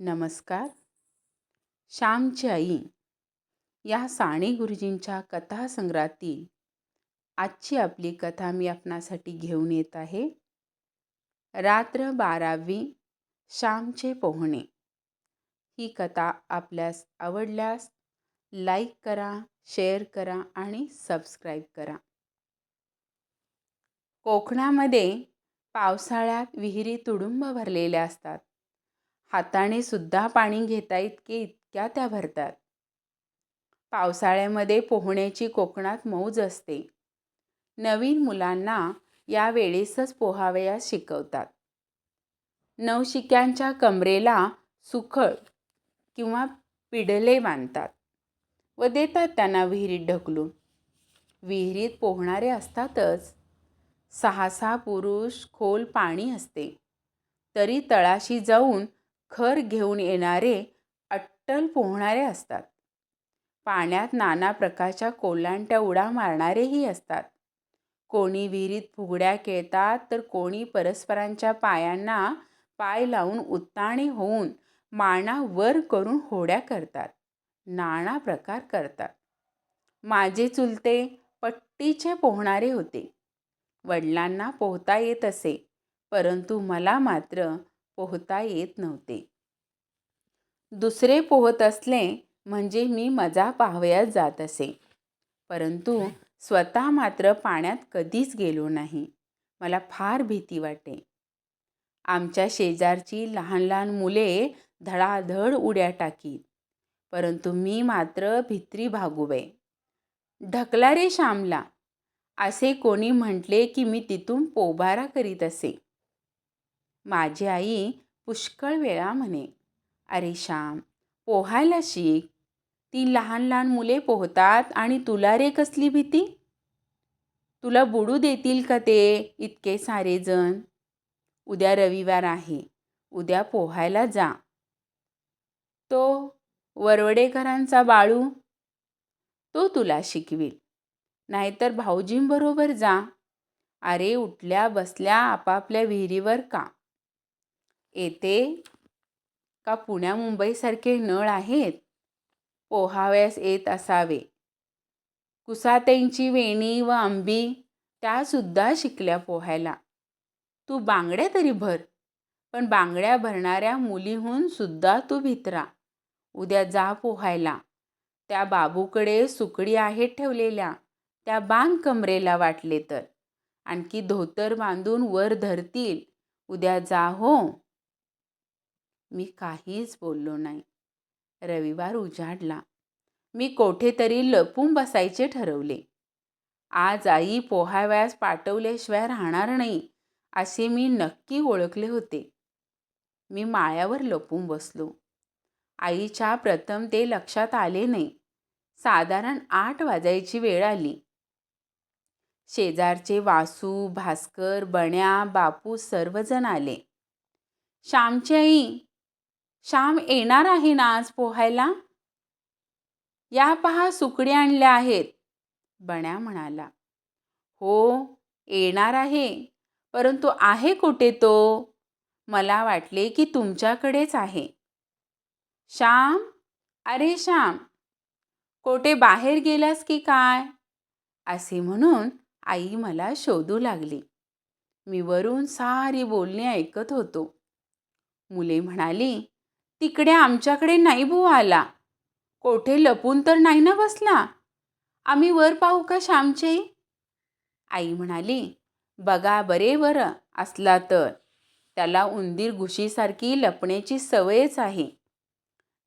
नमस्कार. श्यामची आई या साने गुरुजींच्या कथासंग्रहातील आजची आपली कथा मी आपणासाठी घेऊन येत आहे. रात्र बारावी श्यामचे पोहणे. ही कथा आपल्यास आवडल्यास लाईक करा शेअर करा आणि सबस्क्राईब करा. कोकणामध्ये पावसाळ्यात विहिरी तुडुंब भरलेल्या असतात. हाताने सुद्धा पाणी घेता इतके इतक्या त्या भरतात. पावसाळ्यामध्ये पोहण्याची कोकणात मौज असते. नवीन मुलांना या वेळेसच पोहावयास शिकवतात. नवशिक्यांच्या कमरेला सुखळ किंवा पिडले बांधतात व देतात त्यांना विहिरीत ढकलून. विहिरीत पोहणारे असतातच. सहा सहा पुरुष खोल पाणी असते. तरी तळाशी जाऊन खर घेऊन येणारे अट्टल पोहणारे असतात. पाण्यात नाना प्रकारच्या कोलांट्या उड्या मारणारेही असतात. कोणी विहिरीत फुगड्या खेळतात तर कोणी परस्परांच्या पायांना पाय लावून उत्ताणे होऊन माना वर करून होड्या करतात. नाना प्रकार करतात. माझे चुलते पट्टीचे पोहणारे होते. वडिलांना पोहता येत असे परंतु मला मात्र पोहता येत नव्हते. दुसरे पोहत असले म्हणजे मी मजा पाहावयास जात असे. परंतु स्वतः मात्र पाण्यात कधीच गेलो नाही. मला फार भीती वाटे. आमच्या शेजारची लहान लहान मुले धडाधड उड्या टाकीत. परंतु मी मात्र भित्री भागुबे ढकला रे श्यामला. असे कोणी म्हटले की मी तिथून पोबारा करीत असे. माझी आई पुष्कळ वेळा म्हणे अरे श्याम पोहायला शिक. ती लहान लहान मुले पोहतात आणि तुला रे कसली भीती? तुला बुडू देतील का ते इतके सारे जण? उद्या रविवार आहे. उद्या पोहायला जा. तो वरवडेकरांचा बाळू? तो तुला शिकवेल. नाहीतर भाऊजींबरोबर जा. अरे उठल्या बसल्या आपापल्या विहिरीवर का? येते का पुण्या मुंबईसारखे नळ आहेत? पोहाव्यास येत असावे. कुसातेंची वेणी व आंबी त्यासुद्धा शिकल्या पोहायला. तू बांगड्या तरी भर पण बांगड्या भरणाऱ्या मुलीहून सुद्धा तू भित्रा. उद्या जा पोहायला. त्या बाबूकडे सुकडी आहेत ठेवलेल्या त्या बांध कमरेला वाटले तर. आणखी धोतर बांधून वर धरतील. उद्या जा हो. मी काहीच बोललो नाही. रविवार उजाडला. मी कोठेतरी लपून बसायचे ठरवले. आज आई पोहाव्यास पाठवल्याशिवाय राहणार नाही असे मी नक्की ओळखले होते. मी माळ्यावर लपून बसलो. आईच्या प्रथम ते लक्षात आले नाही. साधारण आठ वाजायची वेळ आली. शेजारचे वासू भास्कर बण्या बापू सर्वजण आले. श्यामची आई श्याम येणार आहे ना आज पोहायला? या पहा सुकडी आणल्या आहेत. बण्या म्हणाला. हो येणार आहे. परंतु आहे कुठे तो? मला वाटले की तुमच्याकडेच आहे. श्याम अरे श्याम कोठे बाहेर गेलास की काय? असे म्हणून आई मला शोधू लागली. मी वरून सारी बोलणी ऐकत होतो. मुले म्हणाली तिकडे आमच्याकडे नाही बुवा आला. कोठे लपून तर नाही ना बसला. आम्ही वर पाहू का श्यामचे? आई म्हणाली बघा बरे बरं असला तर. त्याला उंदीर घुशीसारखी लपण्याची सवयच आहे.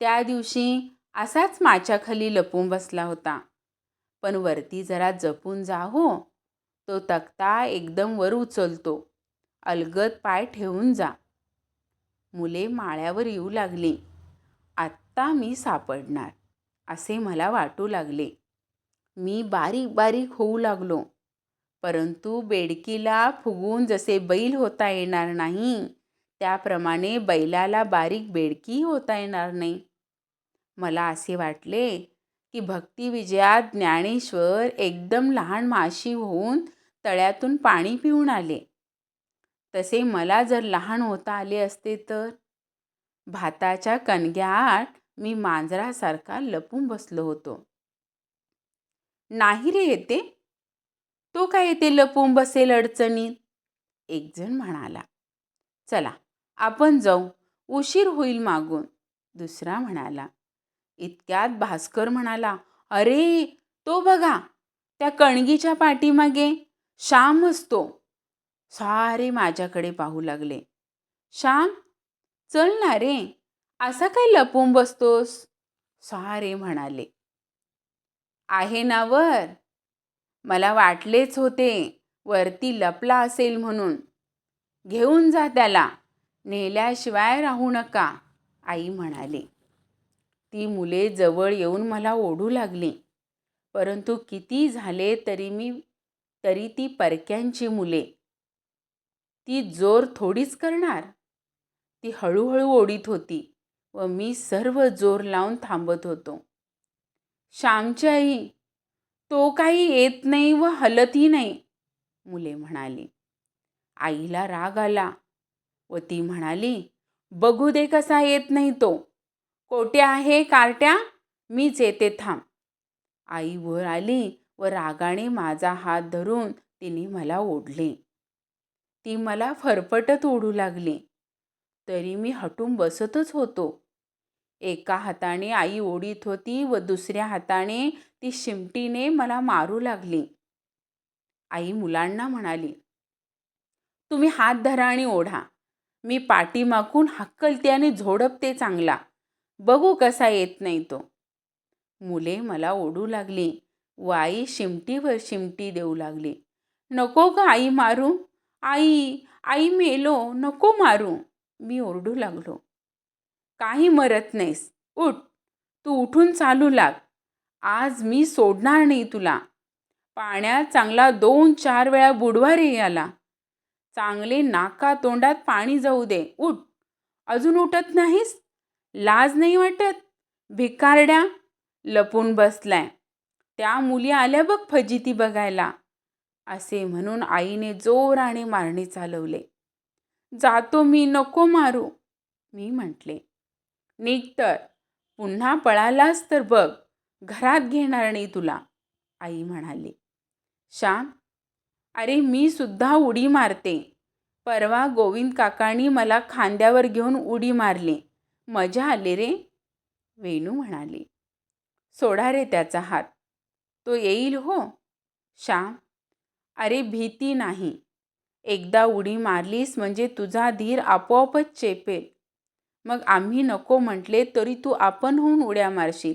त्या दिवशी असाच माझ्याखाली लपून बसला होता. पण वरती जरा जपून जा हो. तो तक्ता एकदम वर उचलतो. अलगद पाय ठेवून जा. मुले माळ्यावर येऊ लागली. आत्ता मी सापडणार असे मला वाटू लागले. मी बारीक बारीक होऊ लागलो परंतु बेडकीला फुगून जसे बैल होता येणार नाही त्याप्रमाणे बैलाला बारीक बेडकी होता येणार नाही. मला असे वाटले की भक्तिविजयात ज्ञानेश्वर एकदम लहान माशी होऊन तळ्यातून पाणी पिऊन आले. तसे मला जर लहान होता आले असते तर? भाताच्या कणग्याआड मी मांजरासारखा लपून बसलो होतो. नाही रे येते. तो काय येते लपून बसेल अडचणीत? एकजण म्हणाला. चला आपण जाऊ. उशीर होईल मागून. दुसरा म्हणाला. इतक्यात भास्कर म्हणाला अरे तो बघा त्या कणगीच्या पाठीमागे श्याम असतो. सारे माझ्याकडे पाहू लागले. श्याम चल ना रे असा काय लपून बसतोस? सारे म्हणाले. आहे ना वर. मला वाटलेच होते वरती लपला असेल म्हणून. घेऊन जा त्याला नेल्याशिवाय राहू नका आई म्हणाली. ती मुले जवळ येऊन मला ओढू लागली. परंतु किती झाले तरी मी तरी ती परक्यांची मुले. ती जोर थोडीच करणार? ती हळूहळू ओढीत होती व मी सर्व जोर लावून थांबत होतो. श्यामची आई तो काही येत नाही व हलतही नाही मुले म्हणाली. आईला राग आला व ती म्हणाली बघू दे कसा येत नाही तो. कोटे आहे कार्ट्या? मीच येते थांब. आई वर आली व रागाने माझा हात धरून तिने मला ओढले. ती मला फरफटत ओढू लागली. तरी मी हटून बसतच होतो. एका हाताने आई ओढीत होती व दुसऱ्या हाताने ती शिमटीने मला मारू लागली. आई मुलांना म्हणाली तुम्ही हात धरा आणि ओढा. मी पाठीमागून हक्कलते आणि झोडपते चांगला. बघू कसा येत नाही तो. मुले मला ओढू लागली व आई शिमटीवर शिमटी देऊ लागली. नको का आई मारू. आई आई मेलो नको मारू. मी ओरडू लागलो. काही मरत नाहीस. उठ. तू उठून चालू लाग. आज मी सोडणार नाही तुला. पाण्यात चांगला दोन चार वेळा बुडवा रे याला. चांगले नाका तोंडात पाणी जाऊ दे. उठ. अजून उठत नाहीस? लाज नाही वाटत? भिकारड्या. लपून बसलाय. त्या मुली आल्या बघ फजिती बघायला. असे म्हणून आईने जोराने मारणे चालवले. जातो मी नको मारू. मी म्हटले. निघतर पुन्हा पळालास तर बघ. घरात घेणार नाही तुला. आई म्हणाली. श्याम अरे मी सुद्धा उडी मारते. परवा गोविंद काकांनी मला खांद्यावर घेऊन उडी मारली. मजा आली रे. वेणू म्हणाली. सोडा रे त्याचा हात. तो येईल हो. श्याम अरे भीती नाही. एकदा उडी मारलीस म्हणजे तुझा धीर आपोआपच चेपेल. मग आम्ही नको म्हटले तरी तू आपण होऊन उड्या मारशील.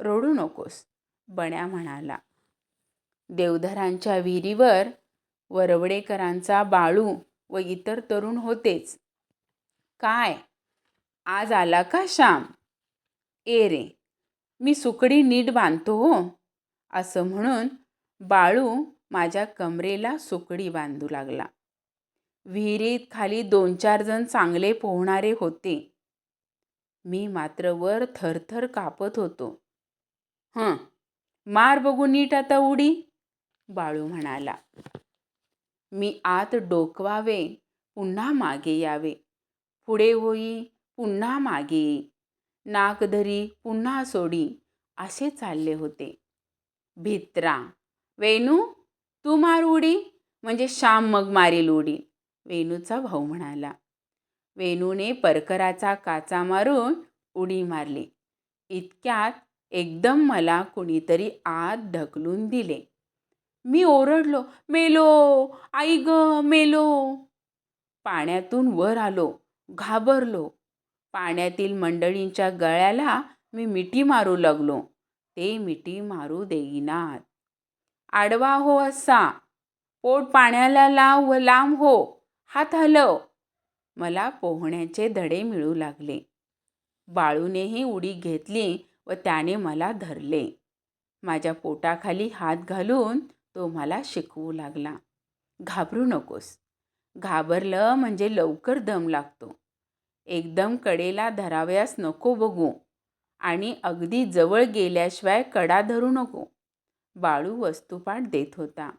रडू नकोस बण्या म्हणाला. देवधरांच्या विहिरीवर वरवडेकरांचा बाळू व इतर तरुण होतेच. काय? आज आला का श्याम? ए रे मी सुकडी नीट बांधतो हो. असं म्हणून बाळू माझ्या कमरेला सुकडी बांधू लागला. विहिरीत खाली दोन चार जण चांगले पोहणारे होते. मी मात्र वर थरथर कापत होतो. हं मार बघू नीट आता उडी बाळू म्हणाला. मी आत डोकवावे पुन्हा मागे यावे. पुढे होई पुन्हा मागे येई नाक धरी पुन्हा सोडी असे चालले होते. भित्रा वेणू तू मार उडी. म्हणजे श्याम मग मारील उडी. वेणूचा भाऊ म्हणाला. वेणूने परकराचा काचा मारून उडी मारली. इतक्यात एकदम मला कुणीतरी आत ढकलून दिले. मी ओरडलो मेलो आई ग मेलो. पाण्यातून वर आलो घाबरलो. पाण्यातील मंडळींच्या गळ्याला मी मिठी मारू लागलो. ते मिठी मारू देईनात. आडवा हो असा. पोट पाण्याला लाव व लांब हो. हात हलव. मला पोहण्याचे धडे मिळू लागले. बाळूनेही उडी घेतली व त्याने मला धरले. माझ्या पोटाखाली हात घालून तो मला शिकवू लागला. घाबरू नकोस. घाबरलं म्हणजे लवकर दम लागतो. एकदम कडेला धराव्यास नको बघू. आणि अगदी जवळ गेल्याशिवाय कडा धरू नको. बाळू वस्तुपाठ देत होता.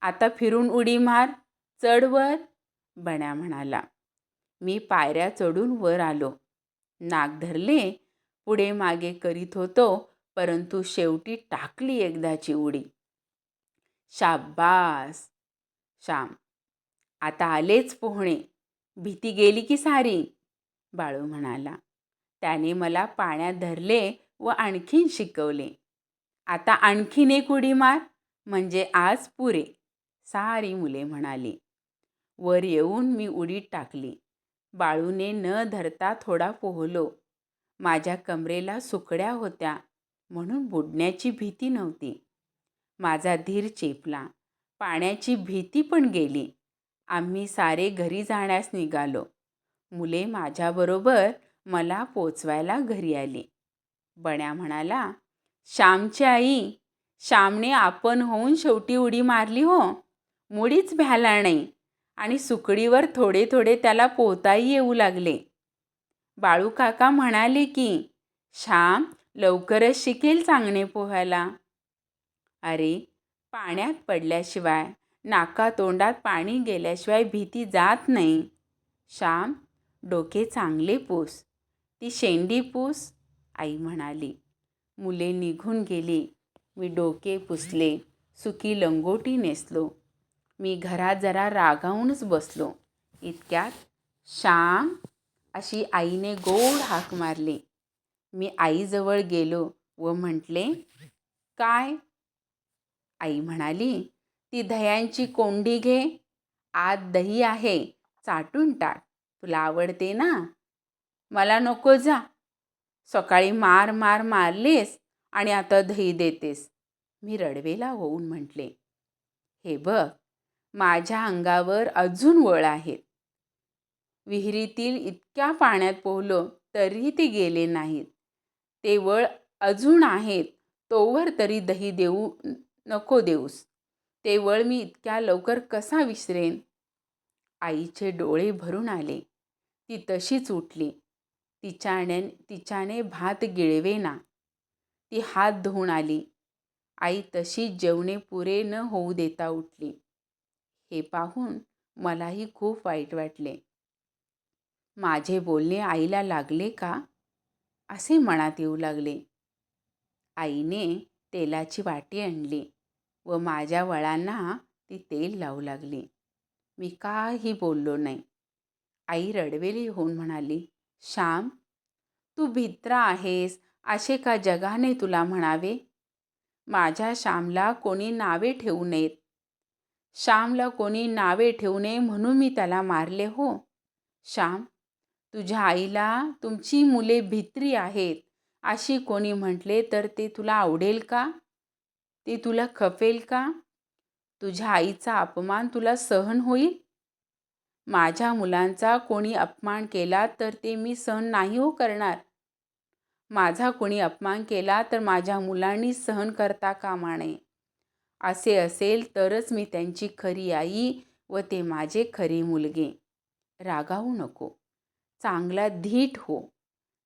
आता फिरून उडी मार चढवर बण्या म्हणाला. मी पायऱ्या चढून वर आलो. नाक धरले पुढे मागे करीत होतो परंतु शेवटी टाकली एकदाची उडी. शाब्बास! श्याम आता आलेच पोहणे. भीती गेली की सारी बाळू म्हणाला. त्याने मला पाण्यात धरले व आणखीन शिकवले. आता आणखीन एक उडी मार म्हणजे आज पुरे. सारी मुले म्हणाली. वर येऊन मी उडीत टाकली. बाळूने न धरता थोडा पोहलो. माझ्या कमरेला सुकड्या होत्या म्हणून बुडण्याची भीती नव्हती. माझा धीर चेपला. पाण्याची भीती पण गेली. आम्ही सारे घरी जाण्यास निघालो. मुले माझ्याबरोबर मला पोचवायला घरी आली. बण्या म्हणाला श्यामची आई श्यामने आपण होऊन शेवटी उडी मारली हो. मुडीच भ्याला नाही. आणि सुकडीवर थोडे थोडे त्याला पोहताही येऊ लागले. बाळू काका म्हणाले की श्याम लवकरच शिकेल चांगणे पोहायला. अरे पाण्यात पडल्याशिवाय नाका तोंडात पाणी गेल्याशिवाय भीती जात नाही. श्याम डोके चांगले पूस. ती शेंडी पूस आई म्हणाली. मुले निघून गेली. मी डोके पुसले. सुकी लंगोटी नेसलो. मी घरात जरा रागावूनच बसलो. इतक्यात श्याम अशी आईने गोड हाक मारली. मी आईजवळ गेलो व म्हटले काय? आई म्हणाली ती दह्यांची कोंडी घे. आत दही आहे. चाटून टाक. तुला आवडते ना? मला नको जा. सकाळी मार मार मारलेस आणि आता दही देतेस. मी रडवेला होऊन म्हटले हे बघ माझ्या अंगावर अजून वळ आहेत. विहिरीतील इतक्या पाण्यात पोहलो तरीही ते गेले नाहीत. ते वळ अजून आहेत तोवर तरी दही देऊ नको देऊस. ते वळ मी इतक्या लवकर कसा विसरेन? आईचे डोळे भरून आले. ती तशीच उठली. तिच्याने तिच्याने भात गिळवेना. ती हात धुवून आली. आई तशी जेवणे पुरे न होऊ देता उठली. हे पाहून मलाही खूप वाईट वाटले. माझे बोलणे आईला लागले का? असे मनात येऊ लागले. आईने तेलाची वाटी आणली व माझ्या वळांना ती तेल लावू लागली. मी काही बोललो नाही. आई रडवेली होऊन म्हणाली श्याम तू भित्रा आहेस असे का जगाने तुला म्हणावे? माझ्या श्यामला कोणी नावे ठेवू नयेत. श्यामला कोणी नावे ठेवू नये म्हणून मी त्याला मारले हो. श्याम तुझ्या आईला तुमची मुले भित्री आहेत अशी कोणी म्हटले तर ते तुला आवडेल का? ते तुला खपेल का? तुझ्या आईचा अपमान तुला सहन होईल? माझ्या मुलांचा कोणी अपमान केला तर ते मी सहन नाही हो करणार. माझा कोणी अपमान केला तर माझ्या मुलांनी सहन करता कामा नये. असे असेल तरच मी त्यांची खरी आई व ते माझे खरे मुलगे. रागावू नको. चांगला धीट हो.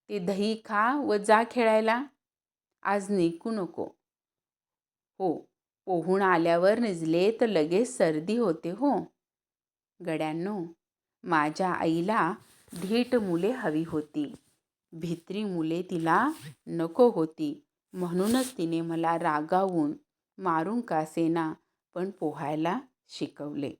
ते दही खा व जा खेळायला. आज निघू नको. हो पोहून आल्यावर निजले तर लगेच सर्दी होते हो. गड्यांनो माझ्या आईला धीट मुले हवी होती. भित्री मुले तिला नको होती. म्हणूनच तिने मला रागावून मारून कासेना पण पोहायला शिकवले.